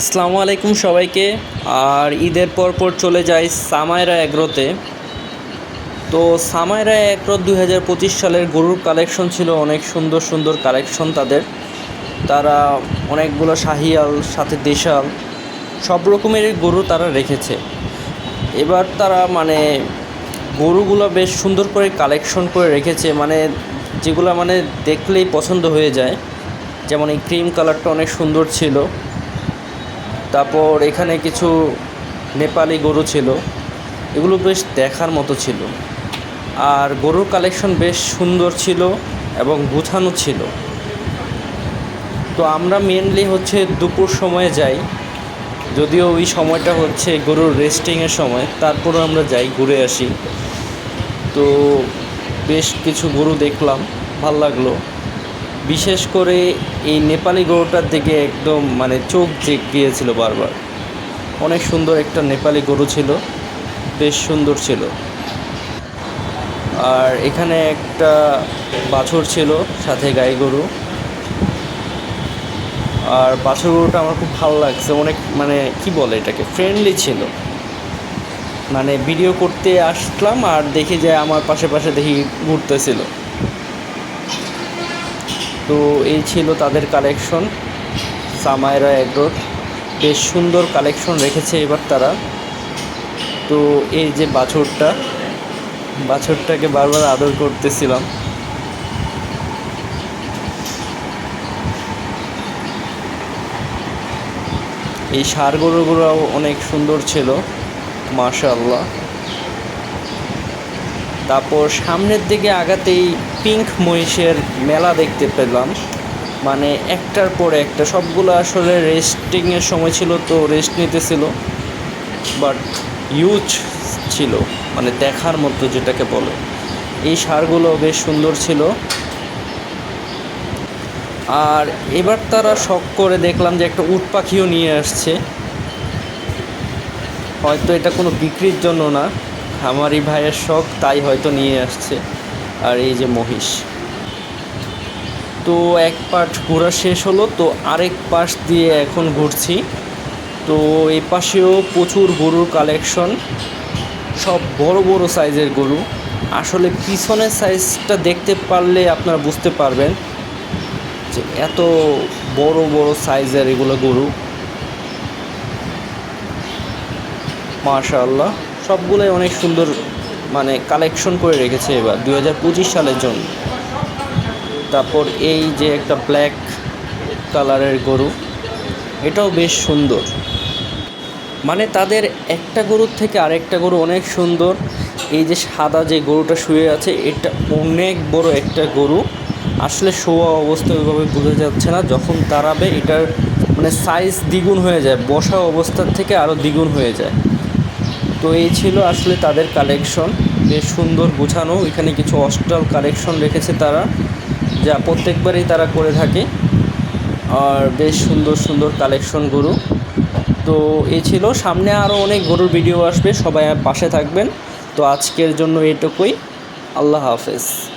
আসসালামু আলাইকুম সবাইকে। আর ঈদের পর পর চলে যাই সামাইরা এগ্রোতে। তো সামাইরা এগ্রো দুই হাজার পঁচিশ সালের গরুর কালেকশন ছিল, অনেক সুন্দর সুন্দর কালেকশন তাদের। তারা অনেকগুলো শাহিয়াল, সাথে দেশাল, সব রকমের গরু তারা রেখেছে। এবার তারা মানে গরুগুলো বেশ সুন্দর করে কালেকশন করে রেখেছে মানে যেগুলো মানে দেখলেই পছন্দ হয়ে যায়। যেমন এই ক্রিম কালারটা অনেক সুন্দর ছিল। তারপর এখানে কিছু নেপালি গরু ছিল। এগুলো বেশ দেখার মতো ছিল। আর গরুর কালেকশন বেশ সুন্দর ছিল এবং গুছানো ছিল। তো আমরা মেনলি হচ্ছে দুপুর সময়ে যাই। যদিও ওই সময়টা হচ্ছে গরুর রেস্টিংয়ের সময় তারপরও আমরা যাই, ঘুরে আসি। তো বেশ কিছু গরু দেখলাম, ভালো লাগল। বিশেষ করে এই নেপালি গরুটার দিকে একদম মানে চোখ যে গিয়েছিল বারবার। অনেক সুন্দর একটা নেপালি গরু ছিল, বেশ সুন্দর ছিল। আর এখানে একটা বাছুর ছিল, সাথে গাই গরু। আর বাছুর গরুটা আমার খুব ভালো লাগছে, অনেক মানে কি বলে এটাকে ফ্রেন্ডলি ছিল। মানে ভিডিও করতে আসলাম আর দেখি যে আমার পাশে পাশে দেখি ঘুরতেছিল। তো এই ছিল তাদের কালেকশন সামায়রা এগ্রোর বেশ সুন্দর কালেকশন রেখেছে এবার তারা। তো এই যে বাছরটা, বাছরটাকে বারবার আদর করতেছিলাম। এই সার অনেক সুন্দর ছিল, মাশাআল্লাহ। তারপর সামনের দিকে আগাতেই পিঙ্ক মহিষের মেলা দেখতে পেলাম। মানে একটার পর একটা, সবগুলো আসলে রেস্টিংয়ের সময় ছিল তো রেস্ট নিতেছিল। বাট ইউজ ছিল মানে দেখার মতো যেটাকে বলে। এই সারগুলো বেশ সুন্দর ছিল। আর এবার তারা শখ করে দেখলাম যে একটা উট পাখিও নিয়ে আসছে। হয়তো এটা কোনো বিক্রির জন্য না। আমারই ভাইয়ের শখ তাই হয়তো নিয়ে আসছে। আর এই যে মহিষ। তো এক পাশ ঘোরা শেষ হলো, তো আরেক পাশ দিয়ে এখন ঘুরছি। তো এই পাশেও প্রচুর গরুর কালেকশন সব বড় বড় সাইজের গরু। আসলে পিছনের সাইজটা দেখতে পারলে আপনারা বুঝতে পারবেন যে এত বড় বড় সাইজের এগুলো গরু। মাশাআল্লাহ, সবগুলোই অনেক সুন্দর মানে কালেকশন করে রেখেছে এবার দু হাজার পঁচিশ সালের জন্য। তারপর এই যে একটা ব্ল্যাক কালারের গরু, এটাও বেশ সুন্দর। মানে তাদের একটা গরুর থেকে আরেকটা গরু অনেক সুন্দর। এই যে সাদা যে গরুটা শুয়ে আছে, এটা অনেক বড় একটা গরু। আসলে শোয়া অবস্থা ওইভাবে বোঝা যাচ্ছে না, যখন দাঁড়াবে এটার মানে সাইজ দ্বিগুণ হয়ে যায়, বসা অবস্থার থেকে আরও দ্বিগুণ হয়ে যায়। তো এই ছিল আসলে তাদের কালেকশন বেশ সুন্দর গুছানো। এখানে কিছু অস্টাল কালেকশন রেখেছে তারা, যা প্রত্যেকবারই তারা করে থাকে। আর বেশ সুন্দর সুন্দর কালেকশন গরু। তো এ ছিল, সামনে আরও অনেক গরুর ভিডিও আসবে, সবাই পাশে থাকবেন। তো আজকের জন্য এটুকুই। আল্লাহ হাফেজ।